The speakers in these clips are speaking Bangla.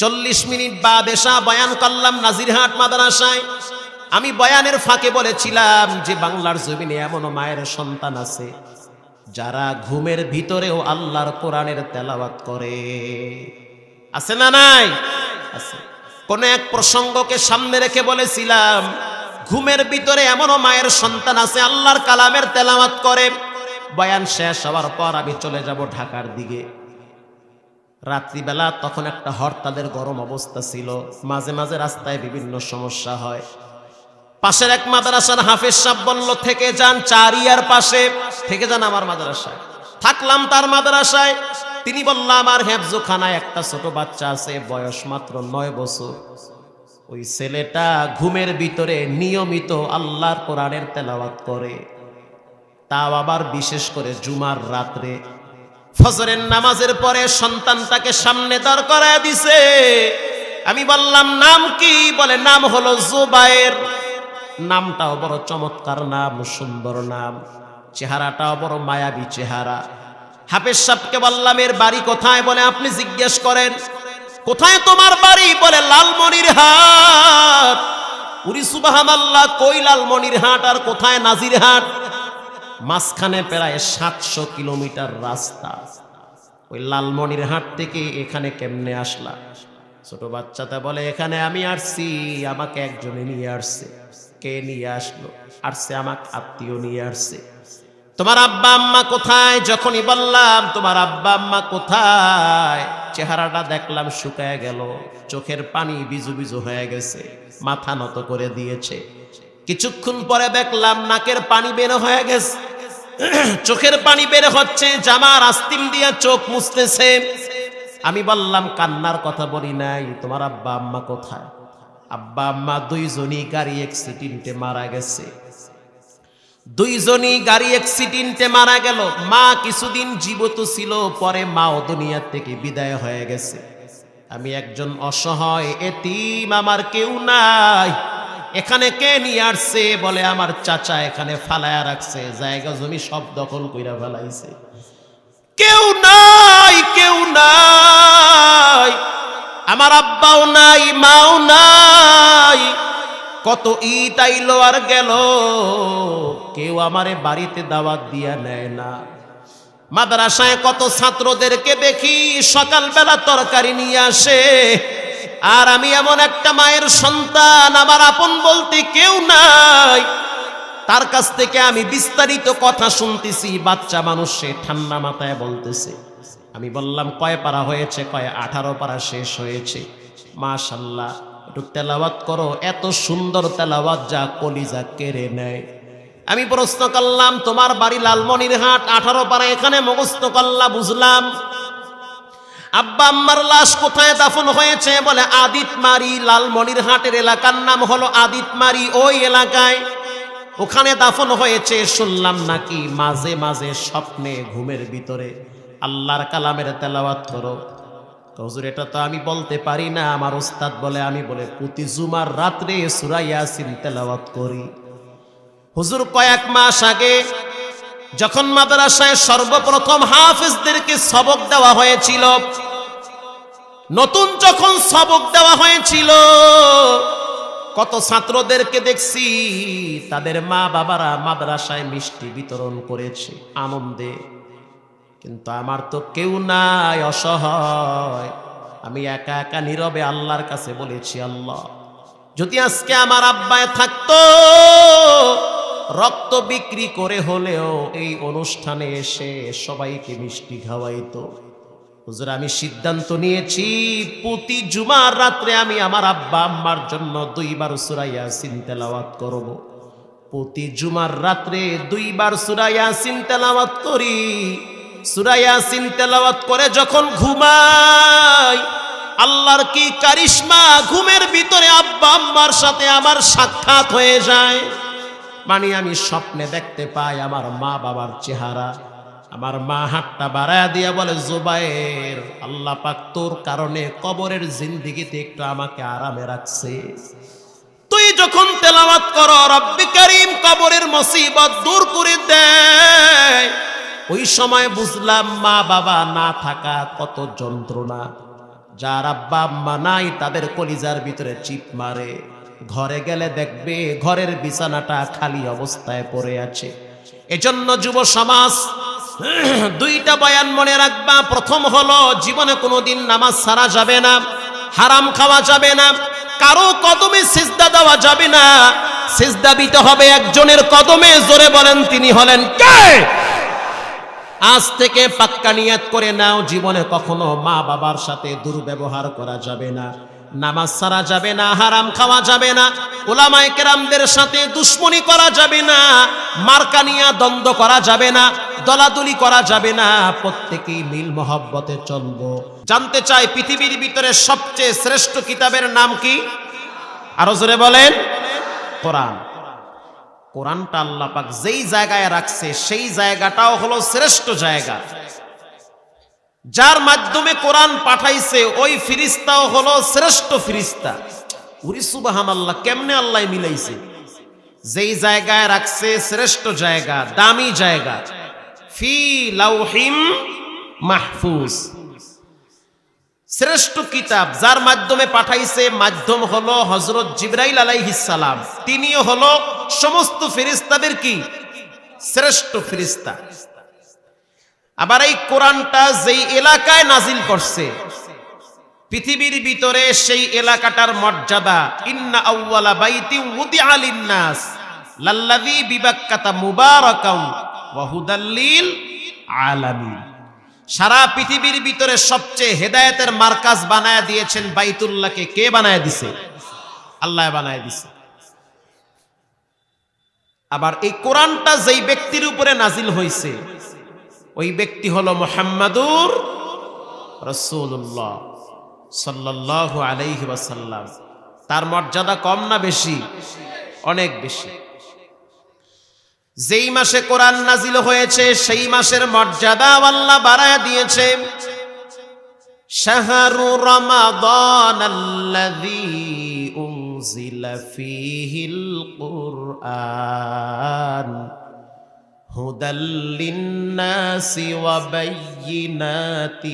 চল্লিশ মিনিট বা দেশা বয়ান করলাম নাজিরহাট মাদ্রাসায়। আমি বয়ানের ফাঁকে বলেছিলাম যে বাংলার জমিনে এমনও মায়ের সন্তান আছে, যারা ঘুমের ভিতরেও আল্লাহর কোরআনের তেলাওয়াত করে। আছে না নাই? কোন এক প্রসঙ্গকে সামনে রেখে বলেছিলাম, ঘুমের ভিতরে এমনও মায়ের সন্তান আছে, আল্লাহর কালামের তেলাওয়াত করে। বয়ান শেষ হওয়ার পর আমি চলে যাব ঢাকার দিকে। রাত্রিবেলা তখন একটা হরতালের গরম অবস্থা ছিল। মাঝে মাঝে রাস্তায় বিভিন্ন সমস্যা হয়। পাশের এক মাদ্রাসার হাফেজ সাহ বলল, থেকে যান চারিয়ার পাশে, থেকে যান আমার মাদ্রাসায়। থাকলাম তার মাদ্রাসায়। তিনি বললাম আমার হেফজোখানায় একটা ছোট বাচ্চা আছে, বয়স মাত্র নয় বছর। ওই ছেলেটা ঘুমের ভিতরে নিয়মিত আল্লাহর কোরআনের তেলাওয়াত করে। তাও আবার বিশেষ করে জুমার রাত্রে। ফজরের নামাজের পরে সন্তানটাকে সামনে দাঁড় করায় দিছে। আমি বললাম, নাম কি? বলে, নাম হলো জুবায়ের নামটাও বড় চমৎকার নাম, সুন্দর নাম। চেহারাটাও বড় মায়াবী চেহারা। হাফেজ সাহেবকে বললাম, এর বাড়ি কোথায়? বলে, আপনি জিজ্ঞেস করেন, কোথায় তোমার বাড়ি? বলে, লালমনির হাট। উরি সুবাহান কই লালমনির হাট আর কোথায় নাজির হাট? মাঝখানে প্রায় সাতশো কিলোমিটার রাস্তা। ওই লালমনির হাট থেকে এখানে কেমনে আসলা? ছোট বাচ্চাটা বলে, এখানে আমি আসছি, আমাকে একজনে নিয়ে আসছে। কে নিয়ে আসলো? আসছে আমাকে আত্মীয় নিয়ে আসছে। তোমার আব্বা আম্মা কোথায়? যখনই বললাম, তোমার আব্বা আম্মা কোথায়? চেহারাটা দেখলাম শুকায় গেল। চোখের পানি বিজু বিজু হয়ে গেছে, মাথা নত করে দিয়েছে। কিছুক্ষণ পরে দেখলাম, নাকের পানি বের হয়ে গেছে। চোখের পানি বের হচ্ছে, জামার আস্তিম দিয়ে চোখ মুছতেছে। আমি বললাম, কান্নার কথা বলি নাই, তোমার আব্বা আম্মা কোথায়? আব্বা আম্মা দুইজনই গাড়ি অ্যাক্সিডেন্টে মারা গেছে। দুইজনই গাড়ি অ্যাক্সিডেন্টে মারা গেল। মা কিছুদিন জীবিত ছিল, পরে মাও দুনিয়া থেকে বিদায় হয়ে গেছে। আমি একজন অসহায় এতিম, আমার কেউ নাই। এখানে কে নিয়ে আসছে বলে আমার চাচা এখানে ফালায়া রাখছে, জায়গা জমি সব দখল কইরা ফেলাইছে। কেউ নাই কেউ নাই, আমার আব্বাও নাই, মাও নাই, কত ঈদ আইলো আর গেল, কেউ আমারে বাড়িতে দাওয়াত দিয়া নেয় না। মাদ্রাসায় কত ছাত্রদেরকে দেখি, সকালবেলা তরকারি নিয়ে আসে আর আমি এমন একটা মায়ের সন্তান, আমার আপন বলতে কেউ নাই। তার কাছ থেকে আমি বিস্তারিত কথা শুনতেছি, বাচ্চা মানুষ সে ঠান্ডা মাথায় বলতেছে। আমি বললাম, কয় পারা হয়েছে? কয়, আঠারো পারা শেষ হয়েছে। মাশাল্লাহ, একটু তেলাওয়াত করো। এত সুন্দর তেলাওয়াত যা কলিজা কেড়ে নেয়। আমি প্রশ্ন করলাম, তোমার বাড়ি লালমনির হাট আঠারো পারা এখানে মুখস্থ করলা, বুঝলাম। আব্বা আম্মার লাশ কোথায় দাফন হয়েছে বলে আদিতমারি লালমনির হাটের এলাকার নাম হলো আদিতমারি ওই এলাকায়। ওখানে দাফন হয়েছে, শুনলাম নাকি মাঝে মাঝে স্বপ্নে ঘুমের ভিতরে। আল্লাহর কালামের তেলাওয়াত করো। হজুর, এটা তো আমি বলতে পারি না, আমার ওস্তাদ বলে আমি বলে প্রতি জুমার রাত্রে সুরাইয়াসিন তেলাওয়াত করি। হুজুর, কয়েক মাস আগে যখন মাদ্রাসায় সর্বপ্রথম হাফিজদেরকে সবক দেওয়া হয়েছিল, নতুন যখন সবক দেওয়া হয়েছিল, কত ছাত্রদেরকে দেখছি, তাদের মা বাবারা মাদ্রাসায় মিষ্টি বিতরণ করেছে, আনন্দে। কিন্তু আমার তো কেউ নাই, অসহায়। আমি একা একা নীরবে আল্লাহর কাছে বলেছি, আল্লাহ, যদি আজকে আমার আব্বায় থাকতো রক্ত বিক্রি করে হলেও এই অনুষ্ঠানে এসে সবাইকে মিষ্টি খাওয়াইতো। আমি সিদ্ধান্ত নিয়েছি, প্রতি জুমার রাত্রে আমি আমার আব্বা আম্মার জন্য দুইবার সুরাইয়া তেলাওয়াত করব। প্রতি জুমার রাত্রে দুইবার সুরাইয়া তেলাওয়াত করি। সুরাইয়া তেলাওয়াত করে যখন ঘুমাই, আল্লাহর কি কারিশমা, ঘুমের ভিতরে আব্বা আম্মার সাথে আমার সাক্ষাৎ হয়ে যায়। মানে আমি স্বপ্নে দেখতে পাই আমার মা বাবার চেহারা। আমার মা হাতটা বাড়ায় দিয়া বলে জোবায়ের আল্লাহ পাক তোর কারণে কবরের জিন্দিগিতে একটু আমাকে আরামে রাখছে। তুই যখন তেলাওয়াত কর, রব্বি করিম কবরের মুসিবত দূর করে দেয়। ওই সময় বুঝলাম মা বাবা না থাকা কত যন্ত্রণা। যার আব্বা আম্মা নাই, তাদের কলিজার ভিতরে চিপ মারে। ঘরে গেলে দেখবে ঘরের বিছানাটা খালি অবস্থায় পড়ে আছে। এজন্য যুব সমাজ, দুইটা বয়ান মনে রাখবা। প্রথম হলো, জীবনে কোনোদিন নামাজ সারা যাবে না, হারাম খাওয়া যাবে না, কারও কদমে সিজদা দেওয়া যাবে না। সিজদা দিতে হবে একজনের কদমে, জোরে বলেন তিনি হলেন কে? আজ থেকে পাক্কা নিয়াত করে নাও, জীবনে কখনো মা বাবার সাথে দুর্ব্যবহার করা যাবে না। নামাজ সারা যাবে না, হারাম খাওয়া যাবে না, ওলামায় কেরামদের সাথে দুশ্মনী করা যাবে না মার্কানিয়া দ্বন্দ্ব করা যাবে না, দলাদলি করা যাবে না, প্রত্যেকেই মিল মহব্বতে চলবো। জানতে চাই পৃথিবীর ভিতরে সবচেয়ে শ্রেষ্ঠ কিতাবের নাম কি? আরও জোরে বলেন। কোরআন। কোরআনটা আল্লাহ পাক যেই জায়গায় রাখছে, সেই জায়গাটাও হলো শ্রেষ্ঠ জায়গা। যার মাধ্যমে কোরআন পাঠাইছে, ওই ফিরিস্তাও হলো শ্রেষ্ঠ ফিরিস্তা। উরি সুবাহান আল্লাহ কেমনে আল্লাহ মিলাইছে? যেই জায়গায় রাখছে শ্রেষ্ঠ জায়গা, দামি জায়গা। ফি লাউহিম মাহফুজ। শ্রেষ্ঠ কিতাব যার মাধ্যমে পাঠাইছে, মাধ্যম হলো হজরত জিব্রাইল আলাইহিসালাম তিনিও হলো সমস্ত ফেরিস্তাদের কি? শ্রেষ্ঠ ফেরিস্তা। আবার এই কোরআনটা যেই এলাকায় নাজিল করছে, পৃথিবীর ভিতরে সেই এলাকাটার মর্যাদা, ইন্না আউওয়ালা বাইতি উদিআ লিন্নাস বিবাক্কাতা মুবারাকাও ওয়া আলামিন। সারা পৃথিবীর ভিতরে সবচেয়ে হেদায়েতের মার্কাজ বানায় দিয়েছেন বাইতুল্লাহকে কে বানায় দিছে? আল্লাহ বানায় দিছে। আবার এই কোরআনটা যেই ব্যক্তির উপরে নাজিল হয়েছে ওই ব্যক্তি হলো মোহাম্মদুর রসুল্লাহ সাল্লাহ আলাইহি ওয়াসাল্লাম। তার মর্যাদা কম না বেশি? অনেক বেশি। যেই মাসে কোরআন নাজিল হয়েছে, সেই মাসের মর্যাদা আল্লাহ বাড়ায় দিয়েছে। শাহরু রমাদান আল্লাযী উনজিলা ফীহিল কুরআন। هدى للناس وبينات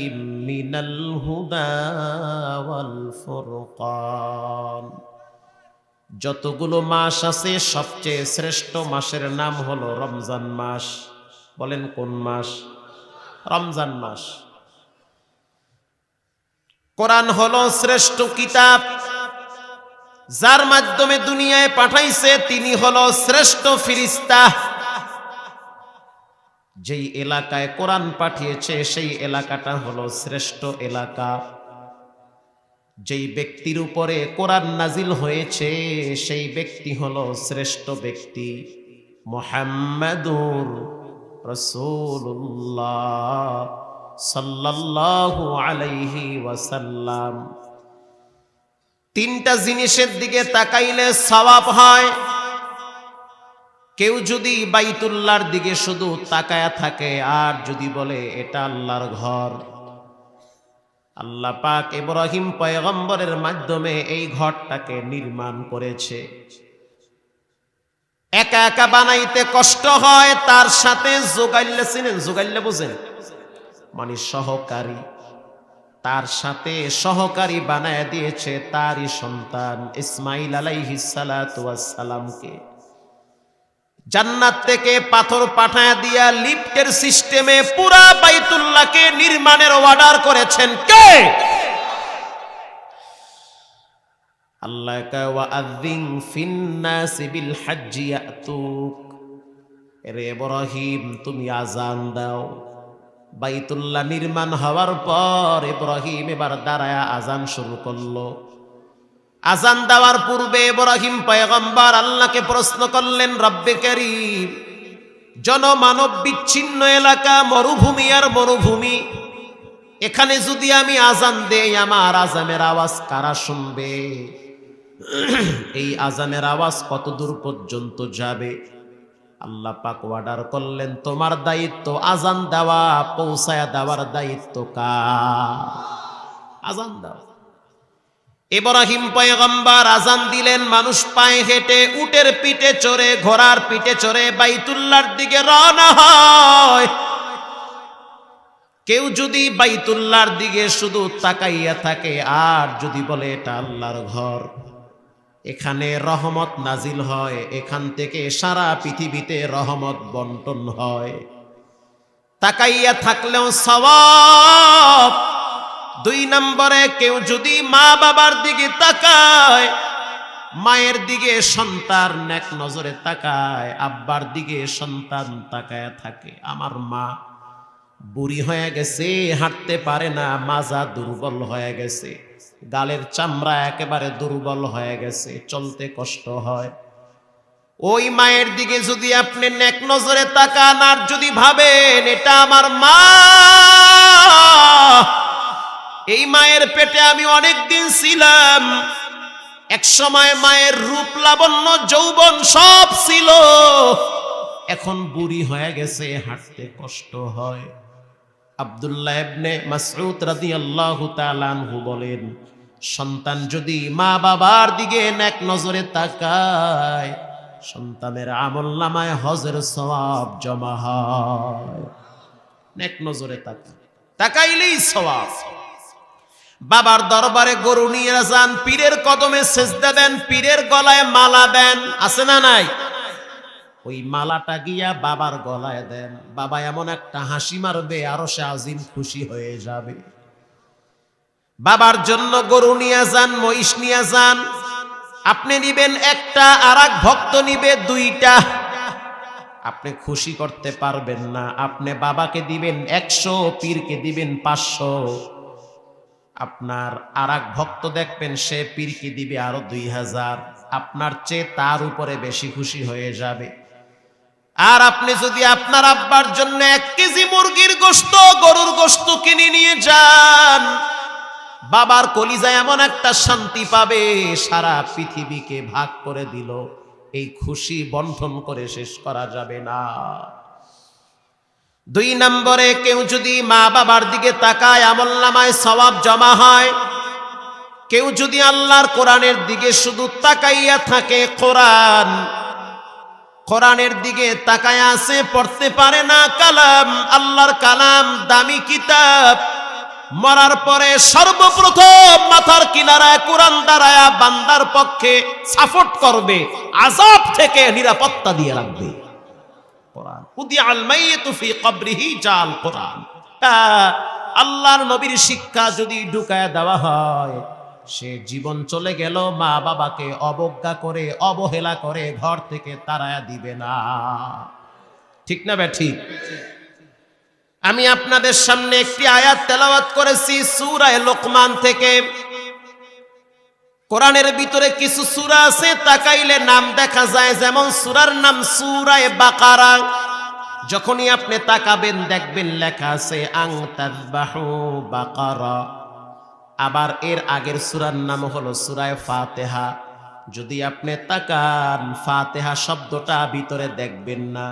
من الهدى والفرقان যতগুলো মাস আছে সবচেয়ে শ্রেষ্ঠ মাসের নাম হলো রমজান মাস বলেন কোন মাস রমজান মাস কোরআন হলো শ্রেষ্ঠ কিতাব যার মাধ্যমে দুনিয়ায় পাঠাইছে তিনি হলো শ্রেষ্ঠ ফিরিস্তা যেই এলাকায় কোরআন পাঠিয়েছে, সেই এলাকাটা হলো শ্রেষ্ঠ এলাকা। যেই ব্যক্তির উপরে কোরআন নাজিল হয়েছে, সেই ব্যক্তি হলো শ্রেষ্ঠ ব্যক্তি মোহাম্মদুর রসুল্লাহ সাল্লাল্লাহু আলাইহি ওয়াসাল্লাম। তিনটা জিনিসের দিকে তাকাইলে সওয়াব হয়। কেউ যদি বাইতুল্লাহর দিকে শুধু তাকায়া থাকে আর যদি বলে, এটা আল্লাহর ঘর। আল্লাহ পাক ইব্রাহিম পয়গম্বরের মাধ্যমে এই ঘরটাকে নির্মাণ করেছে। একা একা বানাইতে কষ্ট হয়, তার সাথে যোগাইলে চিনেন যোগাইলে বুঝেন। মানে সহকারী। তার সাথে সহকারী বানায় দিয়েছে তারই সন্তান ইসমাইল আলাইহিস সালামকে। জান্নাত থেকে পাথর পাঠায় দিয়া লিফটের সিস্টেমে পুরা বাইতুল্লাহকে নির্মাণের অর্ডার করেছেন কে? আল্লাহ কয় ওয়া আযিন ফিন্নাসি বিল হজ্জি ইয়াতুক। রে ইব্রাহিম, তুমি আজান দাও। বাইতুল্লাহ নির্মাণ হওয়ার পর ইব্রাহিম এবার দাঁড়ায় আজান শুরু করল। আজান দেওয়ার পূর্বে ইব্রাহিম পয়গম্বর আল্লাহকে প্রশ্ন করলেন, রব্বে করিম, জনমানব বিচ্ছিন্ন এলাকা, মরুভূমি আর মরুভূমি, এখানে যদি আমি আজান দেই, আমার আজানের আওয়াজ কারা শুনবে? এই আজানের আওয়াজ কত দূর পর্যন্ত যাবে? আল্লাহ পাক অর্ডার করলেন, তোমার দায়িত্ব আজান দেওয়া, পৌঁছায়া দেওয়ার দায়িত্ব কা আজান দেওয়া। ইব্রাহিম পয়গম্বর আজান দিলেন, মানুষ পায়ে হেঁটে উটের পিঠে চড়ে, ঘোড়ার পিঠে চড়ে বাইতুল্লার দিকে রওনা হয়। কেউ যদি বাইতুল্লার দিকে শুধু তাকাইয়া থাকে, আর যদি বলে এটা আল্লাহর ঘর, এখানে রহমত নাজিল হয়, এখান থেকে সারা পৃথিবীতে রহমত বন্টন হয়। তাকাইয়া থাকলেও সওয়াব দুই নম্বরে কেউ যদি মা বাবার দিকে তাকায়, মায়ের দিকে সন্তান নেক নজরে তাকায়, আব্বার দিকে সন্তান তাকায় থাকে, আমার মা বুড়ি হয়ে গেছে, হাঁটতে পারে না, মাজা দুর্বল হয়ে গেছে, গালের চামড়া একেবারে দুর্বল হয়ে গেছে, চলতে কষ্ট হয়। ওই মায়ের দিকে যদি আপনি নেক নজরে তাকান আর যদি ভাবেন, এটা আমার মা এই মায়ের পেটে আমি অনেক দিন ছিলাম। এক সময় মায়ের রূপ লাবণ্য যৌবন সব ছিল। এখন বুড়ি হয়ে গেছে, হাঁটতে কষ্ট হয়। আব্দুল্লাহ ইবনে মাসউদ রাদিয়াল্লাহু তাআলা আনহু বলেন, সন্তান যদি মা বাবার দিকে এক নজরে তাকায়, সন্তানের আমল নামায় হজের সওয়াব জমা হয়। এক নজরে তাকায়। তাকাইলেই সওয়াব। বাবার দরবারে গরু নিয়ে যান, পীরের কদমে সেজদা দেন, পীরের গলায় মালা দেন, আছে না নাই? ওই মালাটা গিয়া বাবার গলায় দেন। বাবা এমন একটা হাসি মারবে, আরও সে আজিম খুশি হয়ে যাবে। বাবার জন্য গরু নিয়ে যান, মহিষ নিয়ে যান। আপনি নিবেন একটা আর এক ভক্ত নিবে দুইটা। আপনি খুশি করতে পারবেন না। আপনি বাবাকে দিবেন একশো, পীরকে দিবেন পাঁচশো। আপনার আর ভক্ত দেখবেন, সে পীরকে দিবে আরও দুই হাজার। আপনার চেয়ে তার উপরে বেশি খুশি হয়ে যাবে। আর আপনি যদি আপনার আব্বার জন্য এক কেজি মুরগির গোস্ত গরুর গোস্ত কিনে নিয়ে যান, বাবার কলিজায় এমন একটা শান্তি পাবে, সারা পৃথিবীকে ভাগ করে দিল। এই খুশি বন্টন করে শেষ করা যাবে না। দুই নম্বরে কেউ যদি মা বাবার দিকে তাকায় আমল নামায় সবাব জমা হয়, কেউ যদি আল্লাহর কোরআনের দিকে শুধু তাকাইয়া থাকে কোরআন, কোরআনের দিকে তাকায় আছে, পড়তে পারে না কালাম, আল্লাহর কালাম, দামি কিতাব, মরার পরে সর্বপ্রথম মাথার কিনারায় কোরআন দাঁড়ায়া বান্দার পক্ষে সাপোর্ট করবে আজাব থেকে নিরাপত্তা দিয়ে রাখবে। আল্লাহর নবীর শিক্ষা যদি ঢুকায় দেওয়া হয়, সে জীবন চলে গেল মা বাবাকে অবজ্ঞা করে, অবহেলা করে, ঘর থেকে তাড়ায়া দিবে না। ঠিক না বে, ঠিক? আমি আপনাদের সামনে একটি আয়াত তেলাওয়াত করেছি, সুরায় লোকমান থেকে। কোরআনের ভিতরে কিছু সূরা আছে, তাকাইলে নাম দেখা যায়, যেমন সুরার নাম সূরায়ে বাকারা। যখনই আপনি তাকাবেন, দেখবেন লেখা আছে, আং বাকারা। আবার এর আগের সূরার নাম হলো সূরায়ে ফাতিহা। যদি আপনি তাকান, ফাতিহা শব্দটা ভিতরে দেখবেন না।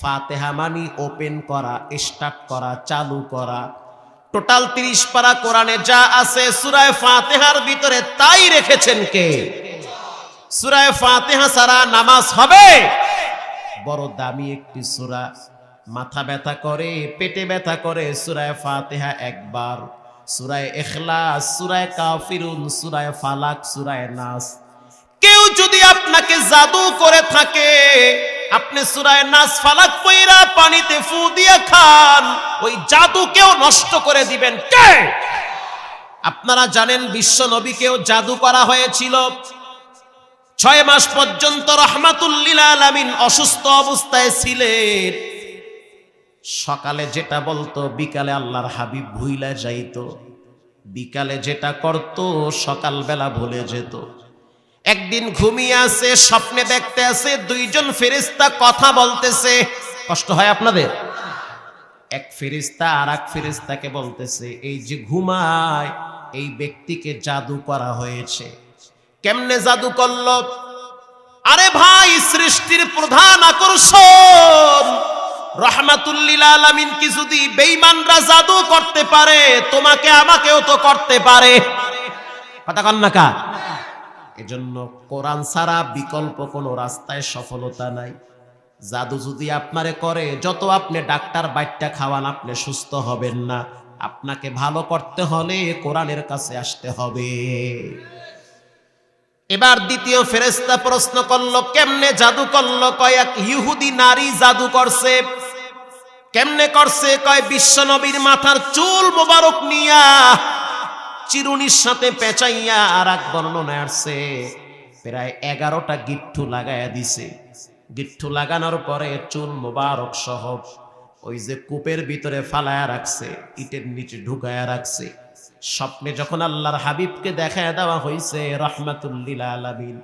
ফাতেহা মানি ওপেন করা, স্টার্ট করা, চালু করা। টোটাল তিরিশ পারা কোরআনে যা আছে, সুরায় ফাতেহার ভিতরে তাই রেখেছেন কে? সুরায় ফাতেহা সারা নামাজ হবে? বড় দামি একটি সুরা। মাথা ব্যথা করে, পেটে ব্যথা করে, সুরায় ফাতেহা একবার। সুরায় এখলাস সুরায় কাফিরুন, সুরায় ফালাক, সুরায় নাস। কেউ যদি আপনাকে জাদু করে থাকে, আপনি সুরায় নাস, ফালাক পইরা পানিতে ফু দিয়ে খান, ওই জাদুকেও নষ্ট করে দিবেন কে? আপনারা জানেন, বিশ্ব নবীকেও জাদু করা হয়েছিল। ছয় মাস পর্যন্ত রহমাতুল্লিল আলামিন অসুস্থ অবস্থায় ছিলেন। সকালে যেটা বলতো, বিকালে আল্লাহর হাবিব ভুইলা যাইতো। বিকালে যেটা করত, সকালবেলা ভুলে যেত। একদিন ঘুমিয়ে আছে, স্বপ্নে দেখতে আছে, দুইজন ফেরিস্তা কথা বলতেছে। কষ্ট হয় আপনাদের? এক ফেরিস্তা আর এক ফেরিস্তাকে বলতেছে, এই যে ঘুমায়, এই ব্যক্তিকে জাদু করা হয়েছে। কেমনে জাদু করল? আরে ভাই, সৃষ্টির প্রধান আকর্ষণ। রহমাতুল্লিল আলামিন কি যদি বেঈমানরা জাদু করতে পারে, তোমাকে আমাকেও তো করতে পারে। কথা কন এজন্য কোরআন ছাড়া বিকল্প কোনো রাস্তায় সফলতা নাই। জাদু যদি আপনারে করে, যত আপনি ডাক্তার বাইটটা খাওয়ান, আপনি সুস্থ হবেন না। আপনাকে ভালো করতে হলে কোরআনের কাছে আসতে হবে। এবার দ্বিতীয় ফেরেস্তা প্রশ্ন করল, কেমনে জাদু করল? কয়েক ইহুদি নারী জাদু করছে। কেমনে করছে? কয়, বিশ্ব নবীর মাথার চুল মোবারক নিয়া চিরুনির সাথে পেঁচাইয়া আর এক বর্ণনা আসছে। প্রায় এগারোটা গিট্টু লাগাইয়া দিছে। গিট্টু লাগানোর পরে চুল মোবারক সহ ওই যে কূপের ভিতরে ফালায়া রাখছে, ইটের নিচে ঢুকায়া রাখছে। স্বপ্নে যখন আল্লাহর হাবিবকে দেখায় দেওয়া হয়েছে রহমাতুল্লিল আলামিন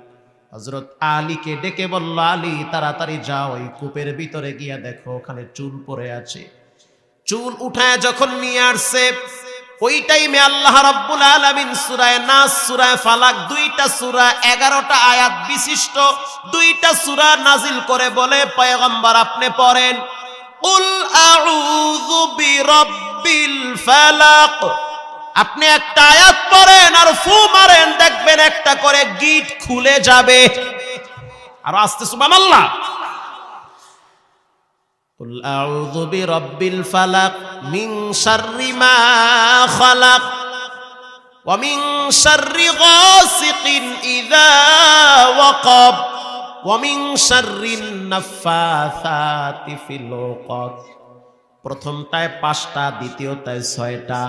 হজরত আলীকে ডেকে বলল, আলী, তাড়াতাড়ি যাও, ওই কূপের ভিতরে গিয়া দেখো, ওখানে চুল পড়ে আছে। চুল উঠায় যখন নিয়ে আসছে, ওই টাইমে আল্লাহ রাব্বুল আলামিন সূরায়ে নাস, সূরায়ে ফালাক, দুইটা সূরা 11টা আয়াত বিশিষ্ট, দুইটা সূরা নাজিল করে বলে, পয়গম্বর, আপনি পড়েন উল আউযু বিরাব্বিল ফালাক। আপনি একটা আয়াত পড়েন আর ফু মারেন দেখবেন একটা করে গিট খুলে যাবে আর আস্তে সুবহানাল্লাহ قل أعوذ برب الفلق من شر ما خلق ومن شر غاسق إذا وقب ومن شر النفاثات في العقد প্রথমটায় পাঁচটা দ্বিতীয়টায় ছয়টা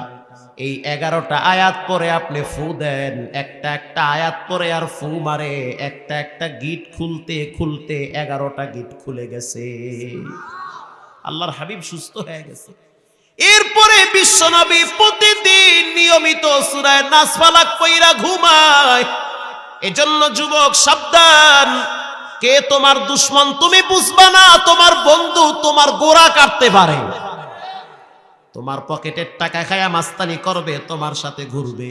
এই এগারোটা আয়াত পরে আপনি ফু দেন, একটা একটা আয়াত পরে আর ফু মারে, একটা একটা গিট খুলতে খুলতে এগারোটা গিট খুলে গেছে। আল্লাহর হাবিব সুস্থ হয়ে গেছে। এরপরে বিশ্বনবী প্রতিদিন নিয়মিত সুরায় নাসফালাক কইরা ঘুমায়। এজন্য যুবক, সাবধান। কে তোমার দুশ্মন তুমি বুঝবা না, তোমার বন্ধু তোমার গোড়া কাটতে পারে। তোমার পকেটের টাকা খায়া মাস্তানি করবে, তোমার সাথে ঘুরবে।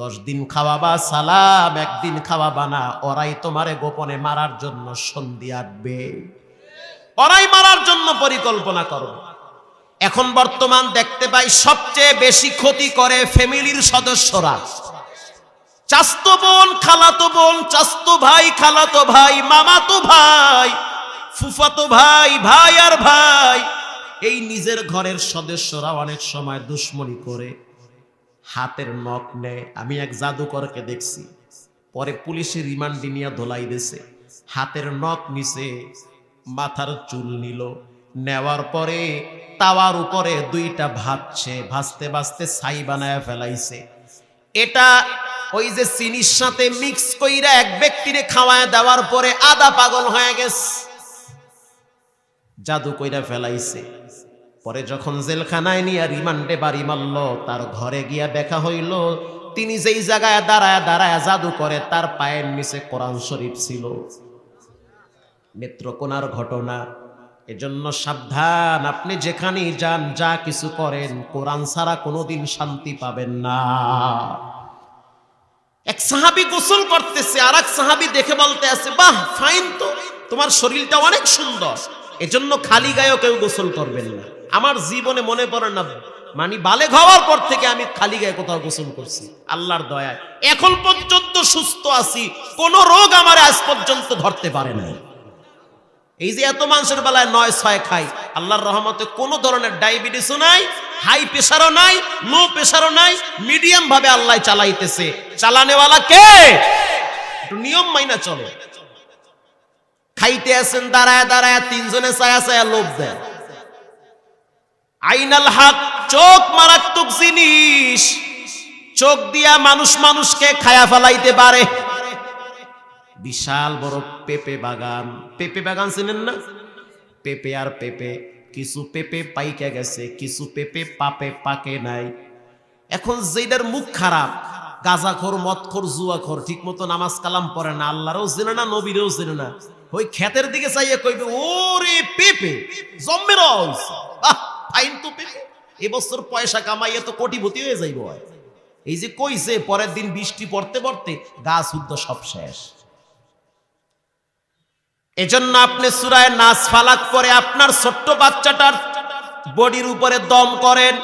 দশ দিন খাওয়াবা, সালাম, একদিন খাওয়াবা না, ওরাই তোমারে গোপনে মারার জন্য সন্ধি আটবে। ওরাই মারার জন্য পরিকল্পনা করবে এখন বর্তমান দেখতে পাই সবচেয়ে বেশি ক্ষতি করে ফ্যামিলির সদস্যরা। চাস্তো বোন, খালাতো বোন, চাস্তো ভাই, খালাতো ভাই, মামাতো ভাই, ফুফাতো ভাই ভাই আর ভাই এই নিজের ঘরের সদস্যরা অনেক সময় দুশ্মনী করে, হাতের নখ নেয়। আমি এক জাদুকরকে দেখছি, পরে পুলিশের রিমান্ডে নিয়ে ধোলাই দিছে হাতের নখ নিছে মাথার চুল নিল। নেওয়ার পরে তাওয়ার উপরে দুইটা ভাজছে ভাজতে ভাজতে ছাই বানায় ফেলাইছে। এটা ওই যে চিনির সাথে মিক্স কইরা এক ব্যক্তিরে খাওয়ায় দেওয়ার পরে আদা পাগল হয়ে গেছে। জাদু কইরা ফেলাইছে। পরে যখন জেলখানায় নিয়ে রিমান্ডে বাড়ি মারল, তার ঘরে গিয়া দেখা হইল, তিনি যেই জায়গায় দাঁড়ায় দাঁড়ায় জাদু করে, তার পায়ের নিচে কোরআন শরীফ ছিল। নেত্রকোনার ঘটনা। এজন্য সাবধান, আপনি যেখানেই যান, যা কিছু করেন, কোরআন ছাড়া কোনোদিন শান্তি পাবেন না। এক সাহাবি গোসল করতেছে আর এক সাহাবি দেখে বলতে আছে, বাহ ফাইন তো, তোমার শরীরটা অনেক সুন্দর। এজন্য খালি গায়েও কেউ গোসল করবেন না। আমার জীবনে মনে পড়ে না মানে বালে হওয়ার পর থেকে আমি খালি গায়ে কোথাও গোসল করছি। আল্লাহর দয়ায়। এখন পর্যন্ত সুস্থ আছি, কোন রোগ আমার আজ পর্যন্ত ধরতে পারে নাই। এই যে এত মানুষের বেলায় নয় ছয় খাই, আল্লাহর রহমতে কোনো ধরনের ডায়াবেটিসও নাই, হাই প্রেশারও নাই, লো প্রেশারও নাই, মিডিয়াম ভাবে আল্লাহ চালাইতেছে। চালানেওয়ালা কে? নিয়ম মাইনা চলে। খাইতে আছেন, দাঁড়ায় দাঁড়ায়, তিনজনে ছায়া ছায়া লোভ দেয়। আইনাল হাক, চোখ মারাত্মক জিনিস। চোখ দিয়া মানুষ মানুষকে খায়া ফেলাইতে পারে। বিশাল বড় পেঁপে বাগান। পেঁপে বাগান চিনেন না? পেঁপে আর পেঁপে, কিছু পেঁপে পাইকে গেছে, কিছু পেঁপে পাপে পাকে নাই। এখন যেটার মুখ খারাপ, গাজাখোর, মদখোর, জুয়াখোর ঠিক মতো নামাজ কালাম পড়ে না, আল্লাহরও জেনে না, নবীরেও জেনে না। ওই ক্ষেতের দিকে চাইয়ে কইবে, ওরে পেঁপে জম্মের ফাইন তো পেঁপে। এবছর পয়সা কামাইয়ে তো কোটিপতি হয়ে যাইব এই যে কইছে, পরের দিন বৃষ্টি পড়তে পড়তে গাছ উদ্দ সব শেষ। এজন্য আপনি সুরায় নাচ ফালাক করে আপনার ছোট্ট বাচ্চাটার বডির উপরে দম করেন।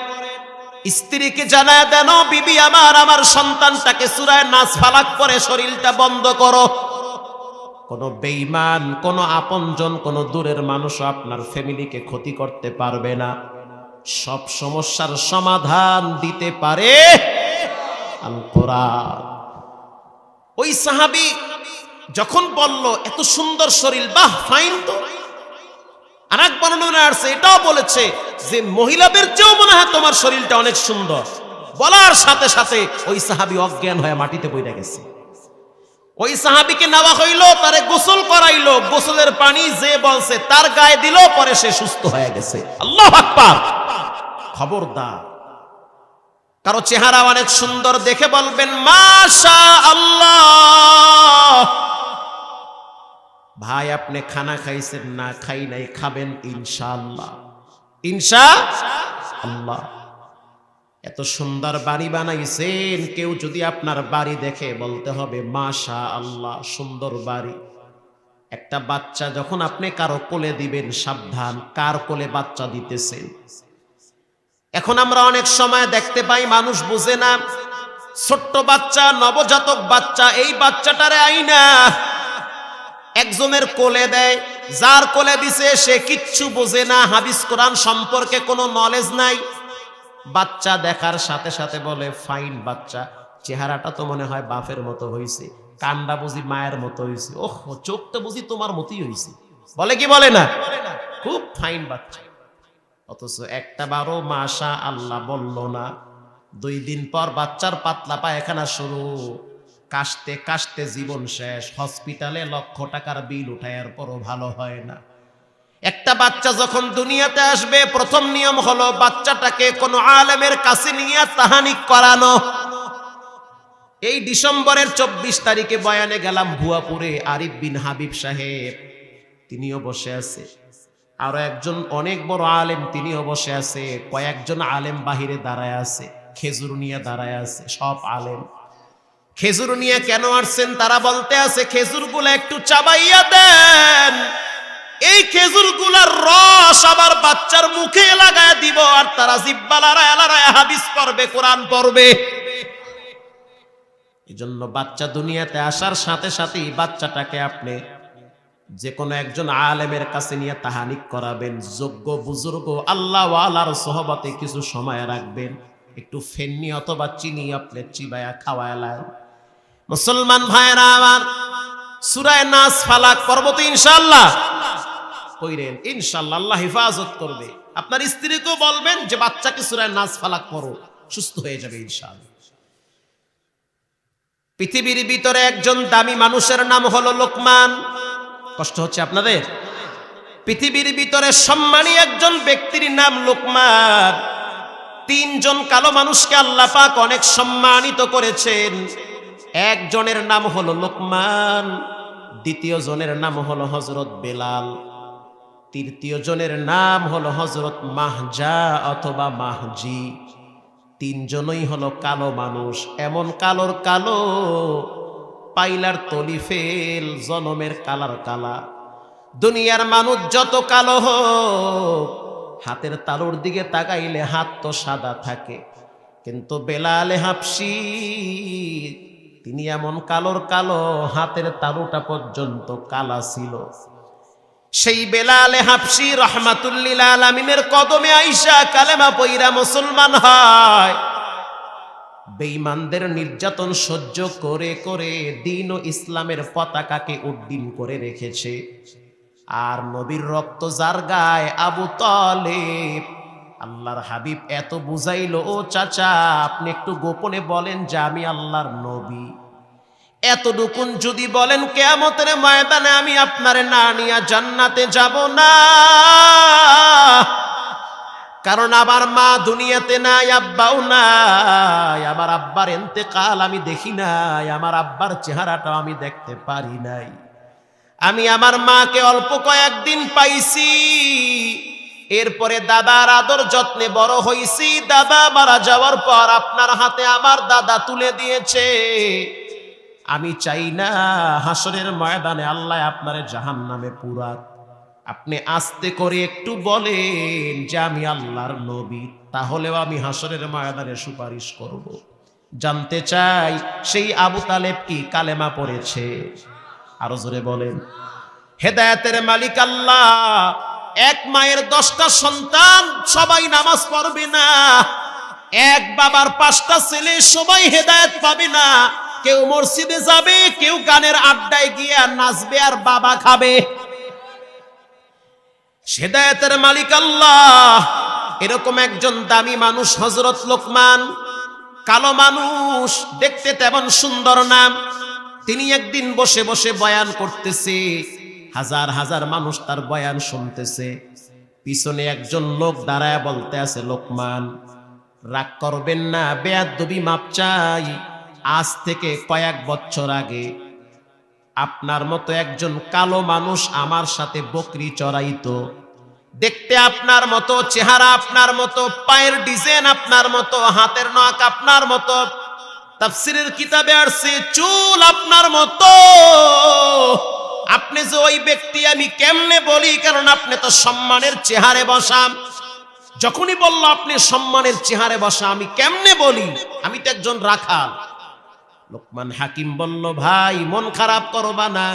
স্ত্রীকে জানায় দেন বিবি আমার আমার সন্তানটাকে সুরায় নাচ ফালাক করে শরীরটা বন্ধ করো। কোনো বেইমান কোনো আপনজন, কোনো দূরের মানুষও আপনার ফ্যামিলিকে ক্ষতি করতে পারবে না। সব সমস্যার সমাধান দিতে পারে ওই সাহাবি যখন বলল, এত সুন্দর শরীর, বাহ ফাইন তো। আর এক বর্ণনা আসছে, এটাও বলেছে যে মহিলাদের চেয়েও মনে হয় তোমার শরীরটা অনেক সুন্দর। বলার সাথে সাথে ওই সাহাবি অজ্ঞান হয়ে মাটিতে পড়ে গেছে। ওই সাহাবিকে নেওয়া হইল, তারে গোসল করাইলো, গোসলের পানি যে বলছে তার গায়ে দিল, পরে সে সুস্থ হয়ে গেছে। আল্লাহ আকবার! খবরদার। কারও চেহারা অনেক সুন্দর দেখে বলবেন মাশা আল্লাহ ভাই, আপনি খানা খাইছেন না, খাই নাই, খাবেন ইনশাআল্লাহ। ইনশা আল্লাহ এত সুন্দর বাড়ি বানাইছেন, কেউ যদি আপনার বাড়ি দেখে বলতে হবে মাশা আল্লাহ সুন্দর বাড়ি। একটা বাচ্চা যখন আপনি কারও কোলে দিবেন, সাবধান, কার কোলে বাচ্চা দিতেছেন? এখন আমরা অনেক সময় দেখতে পাই, মানুষ বুঝে না, ছোট্ট বাচ্চা, নবজাতক বাচ্চা, এই বাচ্চাটারে আইনা একজনের কোলে দেয়, যার কোলে দিছে, সে কিচ্ছু বোঝে না হাবিস কোরআন সম্পর্কে কোনো নলেজ নাই। বাচ্চা দেখার সাথে সাথে বলে, ফাইন বাচ্চা। চেহারাটা তো মনে হয় বাফের মতো হয়েছে কান্ডা বুঝি মায়ের মতো হয়েছে ওহ, চোখটা বুঝি তোমার মতোই হয়েছে বলে কি বলে না? খুব ফাইন বাচ্চা। অথচ একটা বারো মাসা আল্লাহ বলল না। দুই দিন পর বাচ্চার পাতলা পায়খানা শুরু। কাশতে কাশতে জীবন শেষ। হসপিটালে লক্ষ টাকার বিল উঠায়ার পরও ভালো হয় না। একটা বাচ্চা যখন দুনিয়াতে আসবে, প্রথম নিয়ম হলো বাচ্চাটাকে কোনো আলেমের কাছে নিয়ে তাহানি করানো। এই ডিসেম্বরের চব্বিশ তারিখে বয়ানে গেলাম ভুয়াপুরে আরিফ বিন হাবিব সাহেব। তিনিও বসে আছে। আরও একজন অনেক বড় আলেম তিনিও বসে আছে। কয়েকজন আলেম বাহিরে দাঁড়ায় আছে। খেজুর নিয়ে দাঁড়ায় আছে, সব আলেম। খেজুর নিয়ে কেন আসছেন তারা বলতে আছে খেজুরগুলো একটু চাবাইয়া দেন। এই খেজুরগুলার রস আবার বাচ্চার মুখে লাগায় দিব আর তারা জিব্বালারা এলারায় হাদিস পড়বে, কোরআন পড়বে। এই জন্য বাচ্চা দুনিয়াতে আসার সাথে সাথেই বাচ্চাটাকে আপনি যে কোনো একজন আলেমের কাছে নিয়ে তাহানিক করাবেন, যোগ্য, বুজুর্গ আল্লাহ আলার সহবতে কিছু সময় রাখবেন। একটু ফেন্নি অথবা চিনি আপনি চিবায়া খাওয়ালাম মুসলমান ভাইরা আমার, সুরায় নাস ফালাক পর্বত ইনশাল্লাহ কইরেন, ইনশাল্লাহ আল্লাহ হেফাজত করবে। আপনার স্ত্রীকেও বলবেন যে, বাচ্চাকে সুরায় নাস ফালাক করো সুস্থ হয়ে যাবে ইনশাল্লাহ পৃথিবীর ভিতরে একজন দামি মানুষের নাম হলো লোকমান। কষ্ট হচ্ছে আপনাদের? পৃথিবীর ভিতরে সম্মানী একজন ব্যক্তির নাম লোকমান। তিনজন কালো মানুষকে আল্লাহ পাক অনেক সম্মানিত করেছেন। একজনের নাম হলো লোকমান দ্বিতীয় জনের নাম হলো হজরত বেলাল। তৃতীয় জনের নাম হলো হজরত মাহজা অথবা মাহজি। তিনজনই হলো কালো মানুষ। এমন কালোর কালো, পাইলার তলি ফেল, জনমের কালার কালা। দুনিয়ার মানুষ যত কালো হোক, হাতের তালুর দিকে তাকাইলে হাত তো সাদা থাকে। কিন্তু বেলালে হাফসি, তিনি এমন কালোর কালো, হাতের তালুটা পর্যন্ত কালা ছিল। সেই বেলালে হাফসি রহমাতুল্লিল আলমিনের কদমে আইসা কালেমা পইরা মুসলমান হয়। বেঈমানদের নির্যাতন সহ্য করে করে দিন ও ইসলামের পতাকাকে উড্ডীন করে রেখেছে। আর নবীর রক্ত যার গায়ে আবু তলেব, আল্লাহর হাবিব এত বুঝাইলো, ও চাচা, আপনি একটু গোপনে বলেন যে আমি আল্লাহর নবী। এতটুকুন যদি বলেন, কেয়ামতের ময়দানে আমি আপনার না নিয়া জান্নাতে যাব না। কারণ আমার মা দুনিয়াতে নাই, আব্বাও নাই, আমার আব্বার এতেকাল আমি দেখি নাই, আমার আব্বার চেহারাটাও আমি দেখতে পারি নাই। আমি আমার মাকে অল্প কয়েকদিন পাইছি, এরপরে দাদার আদর যত্নে বড় হইছি, দাদা মারা যাওয়ার পর আপনার হাতে আমার দাদা তুলে দিয়েছে। আমি চাই না হাসরের ময়দানে আল্লাহ আপনার জাহান নামে পুরাত। আপনি আস্তে করে একটু বলেন যে আমি আল্লাহর নবী, তাহলেও আমি হাসরের ময়দানে সুপারিশ করব। জানতে চাই সেই আবু তালেব কি কালেমা পড়েছে? আরও জোরে বলেন। হেদায়েতের মালিক আল্লাহ, এক মায়ের দশটা সন্তান, সবাই নামাজ পড়বে না। এক বাবার পাঁচটা ছেলে, সবাই হেদায়ত পাবে না। কেউ মসজিদে যাবে, কেউ গানের আড্ডায় গিয়ে আর নাচবে আর বাবা খাবে। হেদায়েতের মালিক আল্লাহ, এরকম একজন দামি মানুষ হজরত লোকমান। কালো মানুষ, দেখতে তেমন সুন্দর নাম তিনি একদিন বসে বসে বয়ান করতেছে, হাজার হাজার মানুষ তার বয়ান শুনতেছে। পিছনে একজন লোক দাঁড়ায় বলতে আছে, লোকমান, রাগ করবেন না, বেয়াদবি মাপ চাই। আজ থেকে কয়েক বছর আগে আপনার মতো একজন কালো মানুষ আমার সাথে বকরি চড়াইতো। দেখতে আপনার মতো, চেহারা আপনার মতো, পায়ের ডিজাইন আপনার মতো, হাতের নখ আপনার মতো, তাফসিরের কিতাবে আসছে, চুল আপনার মতো। আপনি যে ওই ব্যক্তি আমি কেমনে বলি, কারণ আপনি তো সম্মানের চেহারে বসাম। যখনই বলল আপনি সম্মানের চেহারে বসা, আমি কেমনে বলি? আমি তো একজন রাখাল। লোকমান হাকিম বলল ভাই মন খারাপ করবা না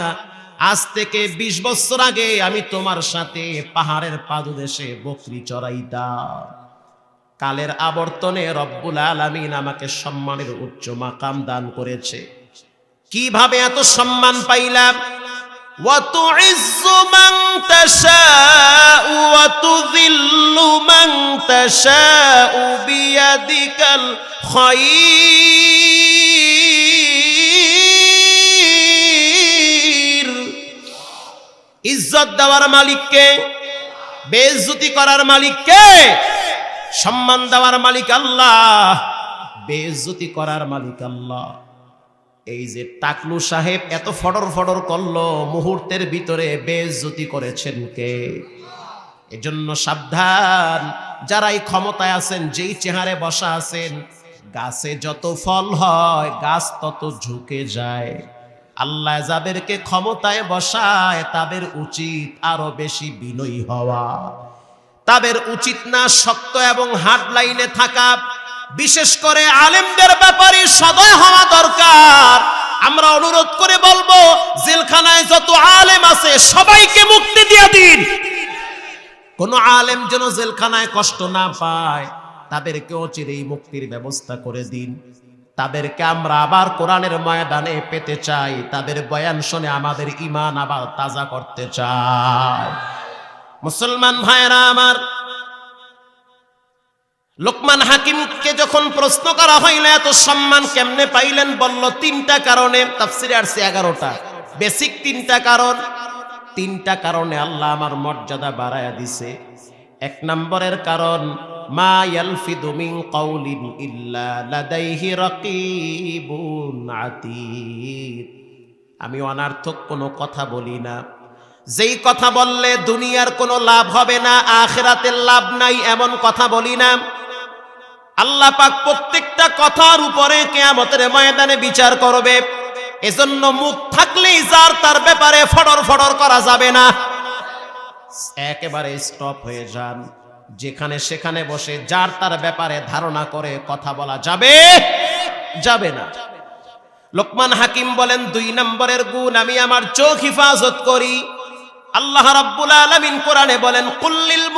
আজ থেকে ২০ বছর আগে আমি তোমার সাথে পাহাড়ের পাদদেশে বকরি চড়াইতাম কালের আবর্তনে রব্বুল আলামিন আমাকে সম্মানের উচ্চ মাকাম দান করেছে কিভাবে এত সম্মান পাইলাম وتعز من تشاء وتذل من تشاء بيدك الخير ইজ্জত দেওয়ার মালিককে বেইজ্জতি করার মালিককে সম্মান দেওয়ার মালিক আল্লাহ। বেইজ্জতি করার মালিক আল্লাহ। এই যে টাকলু সাহেব এত ফডর ফডর করল, মুহূর্তের ভিতরে বেজ্জতি করেছেন কে? এজন্য সাবধান। যারা এই ক্ষমতায় আছেন, যেই চেহারে বসা আছেন, গাছে যত ফল হয়, গাছ তত ঝুঁকে যায়। আল্লাহ যাদেরকে ক্ষমতায় বসায়, তাদের উচিত আরও বেশি বিনয়ী হওয়া। তাদের উচিত না শক্ত এবং হার্ড লাইনে থাকা। বিশেষ করে আলেমদের ব্যাপারে সদয় হওয়া দরকার। আমরা অনুরোধ করে বলব, জেলখানায় যত আলেম আছে, সবাইকে মুক্তি দিয়ে দিন। কোন আলেম যেন জেলখানায় কষ্ট না পায়, তাদেরকেও চিরেই মুক্তির ব্যবস্থা করে দিন। তাদেরকে আমরা আবার কোরআনের ময়দানে পেতে চাই। তাদের বয়ান শুনে আমাদের ইমান আবার তাজা করতে চাই। মুসলমান ভাইরা আমার, লোকমান হাকিমকে যখন প্রশ্ন করা হইল, এত সম্মান কেমনে পাইলেন? বলল, তিনটা কারণে, তাফসিরে আসছে এগারোটা। বেসিক তিনটা কারণ। তিনটা কারণে আল্লাহ আমার মর্যাদা বাড়ায়া দিছে। এক নম্বরের কারণ মা ইয়ালফিদু মিন কাউলিন ইল্লা লাদাইহি রাকিবুন আতীদ আমি অনার্থক কোনো কথা বলি না। যেই কথা বললে দুনিয়ার কোনো লাভ হবে না, আখেরাতের লাভ নাই এমন কথা বলি না। আল্লাহ পাক প্রত্যেকটা কথার উপরে কেয়ামতের ময়দানে বিচার করবে। এজন্য মুখ থাকলেই যার তার ব্যাপারে ফডর ফডর করা যাবে না। একেবারে স্টপ হয়ে যান। যেখানে সেখানে বসে যার তার ব্যাপারে ধারণা করে কথা বলা যাবে? যাবে না। লোকমান হাকিম বলেন, দুই নম্বরের গুণ আমি আমার চোখ হিফাজত করি। আল্লাহ রাব্বুল আলামিন কোরআনে বলেন কুল্লিল